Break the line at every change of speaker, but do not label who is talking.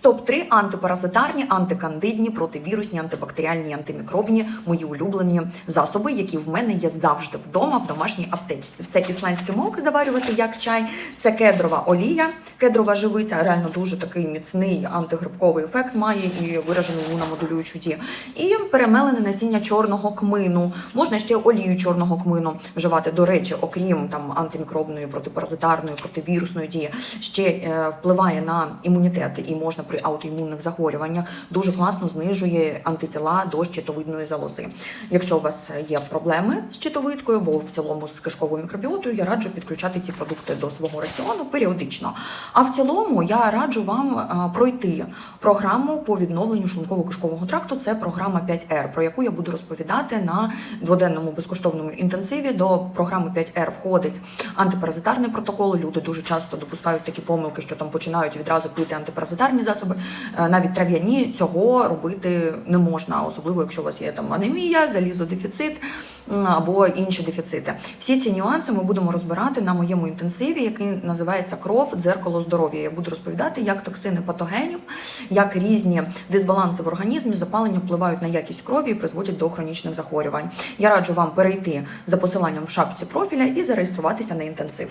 Топ 3 антипаразитарні, антикандидні, противірусні, антибактеріальні, антимікробні, мої улюблені засоби, які в мене є завжди вдома в домашній аптечці. Це ісландський мок заварювати як чай, це кедрова олія, кедрова живиця, реально дуже такий міцний антигрибковий ефект має і виражену імуномодулюючу дію. І перемелене насіння чорного кмину. Можна ще олію чорного кмину вживати. До речі, окрім там антимікробної, протипаразитарної, противірусної дії, ще е, впливає на імунітет і можна при аутоімунних захворюваннях дуже класно знижує антитіла до щитовидної залози. Якщо у вас є проблеми з щитовидкою, або в цілому з кишковою мікробіотою, я раджу підключати ці продукти до свого раціону періодично. А в цілому я раджу вам е, пройти програму по відновленню шлунково-кишкового тракту. Це програма 5R, про яку я буду розповідати на дводенному безкоштовному інтенсиві. До програми 5R входить антипаразитарний протокол. Люди дуже часто допускають такі помилки, що там починають відразу пити антипаразитарні засоби. Е, Навіть трав'яні цього робити не можна, особливо якщо у вас є там анемія, залізодефіцит або інші дефіцити. Всі ці нюанси ми будемо розбирати на моєму інтенсиві, який називається кров дзеркало здоров'я. Я буду розповідати, як токсини патогенів, як різні дисбаланси в організмі, запалення впливають на якість крові і призводять до хронічних захворювань. Я раджу вам перейти за посиланням в шапці профіля і зареєструватися на інтенсив.